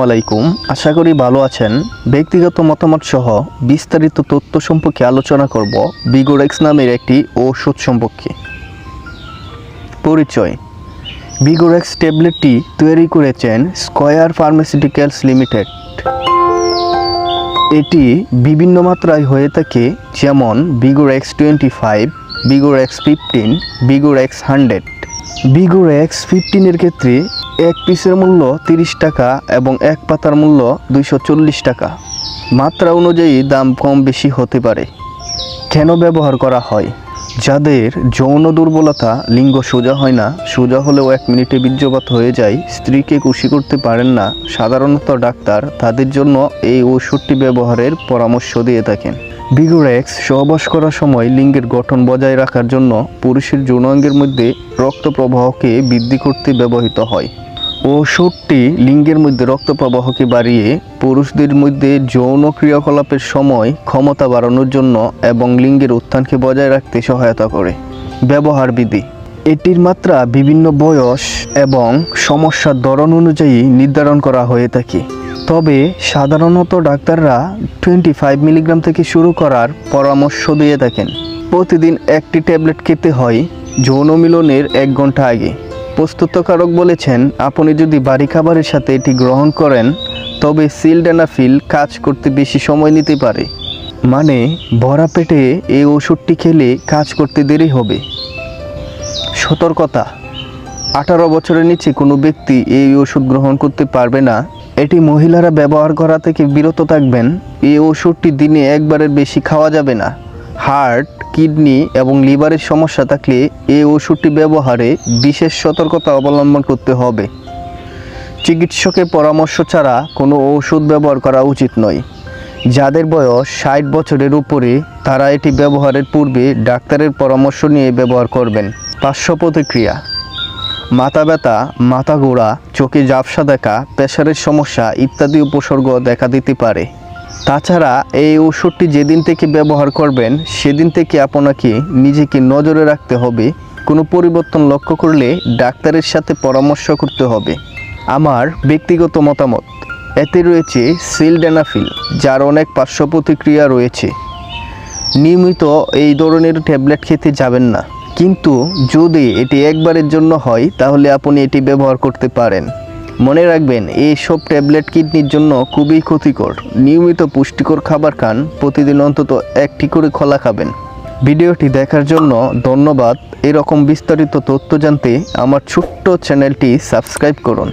আলাইকুম আশা করি ভালো আছেন। ব্যক্তিগত মতামত সহ বিস্তারিত তথ্য সম্পর্কে আলোচনা করব বিগোরেক্স নামের একটি ঔষধ সম্পর্কে। পরিচয়। বিগোরেক্স ট্যাবলেটটি তৈরি করেছেন স্কয়ার ফার্মাসিউটিক্যালস লিমিটেড এটি বিভিন্ন মাত্রায় হয়ে থাকে, যেমন Vigorex twenty five Vigorex fifteen Vigorex hundred Vigorex ফিফটিনের ক্ষেত্রে এক পিসের মূল্য তিরিশ টাকা এবং এক পাতার মূল্য দুইশো চল্লিশ টাকা। মাত্রা অনুযায়ী দাম কম বেশি হতে পারে। কেন ব্যবহার করা হয়? যাদের যৌন দুর্বলতা, লিঙ্গ সোজা হয় না, সোজা হলেও এক মিনিটে বীর্যপাত হয়ে যায়, স্ত্রীকে খুশি করতে পারেন না, সাধারণত ডাক্তার তাদের জন্য এই ওষুধটি ব্যবহারের পরামর্শ দিয়ে থাকেন। বিগোরেক্স সহবাস করার সময় লিঙ্গের গঠন বজায় রাখার জন্য পুরুষের যৌনাঙ্গের মধ্যে রক্ত প্রবাহকে বৃদ্ধি করতে ব্যবহৃত হয়। ওষুধটি লিঙ্গের মধ্যে রক্ত প্রবাহকে বাড়িয়ে পুরুষদের মধ্যে যৌন ক্রিয়াকলাপের সময় ক্ষমতা বাড়ানোর জন্য এবং লিঙ্গের উত্থানকে বজায় রাখতে সহায়তা করে। ব্যবহার বিধি। এটির মাত্রা বিভিন্ন বয়স এবং সমস্যার ধরন অনুযায়ী নির্ধারণ করা হয়ে থাকে। তবে সাধারণত ডাক্তাররা টোয়েন্টি ফাইভ মিলিগ্রাম থেকে শুরু করার পরামর্শ দিয়ে থাকেন। প্রতিদিন একটি ট্যাবলেট খেতে হয় যৌন মিলনের এক ঘণ্টা আগে। প্রস্তুতকারক বলেছেন, আপনি যদি বাড়ি খাবারের সাথে এটি গ্রহণ করেন, তবে সিলডেনাফিল কাজ করতে বেশি সময় নিতে পারে। মানে ভরা পেটে এই ওষুধটি খেলে কাজ করতে দেরি হবে। সতর্কতা। আঠারো বছরের নিচে কোনো ব্যক্তি এই ওষুধ গ্রহণ করতে পারবে না এটি মহিলারা ব্যবহার করা থেকে বিরত থাকবেন। এই ওষুধটি দিনে একবারের বেশি খাওয়া যাবে না। হার্ট, কিডনি এবং লিভারের সমস্যা থাকলে এই ওষুধটি ব্যবহারে বিশেষ সতর্কতা অবলম্বন করতে হবে। চিকিৎসকের পরামর্শ ছাড়া কোনো ওষুধ ব্যবহার করা উচিত নয়। যাদের বয়স ষাট বছরের উপরে, তারা এটি ব্যবহারের পূর্বে ডাক্তারের পরামর্শ নিয়ে ব্যবহার করবেন। পার্শ্ব প্রতিক্রিয়া। মাথা ব্যথা, মাথা গোড়া চোখে ঝাপসা দেখা, প্রেশারের সমস্যা ইত্যাদি উপসর্গ দেখা দিতে পারে। তাছাড়া এই ওষুধটি যেদিন থেকে ব্যবহার করবেন, সেদিন থেকে আপনাকে নিজেকে নজরে রাখতে হবে। কোনো পরিবর্তন লক্ষ্য করলে ডাক্তারের সাথে পরামর্শ করতে হবে। আমার ব্যক্তিগত মতামত, এতে রয়েছে সিলডেনাফিল, যার অনেক পার্শ্ব প্রতিক্রিয়া রয়েছে। নিয়মিত এই ধরনের ট্যাবলেট খেতে যাবেন না। কিন্তু যদি এটি একবারের জন্য হয়, তাহলে আপনি এটি ব্যবহার করতে পারেন। মনে রাখবেন, এই সব ট্যাবলেট কিডনির জন্য খুবই ক্ষতিকর। নিয়মিত পুষ্টিকর খাবার খান, প্রতিদিন অন্তত একটি করে খোলা খাবেন। ভিডিওটি দেখার জন্য ধন্যবাদ। এরকম বিস্তারিত তথ্য জানতে আমার ছোট্ট চ্যানেলটি সাবস্ক্রাইব করুন।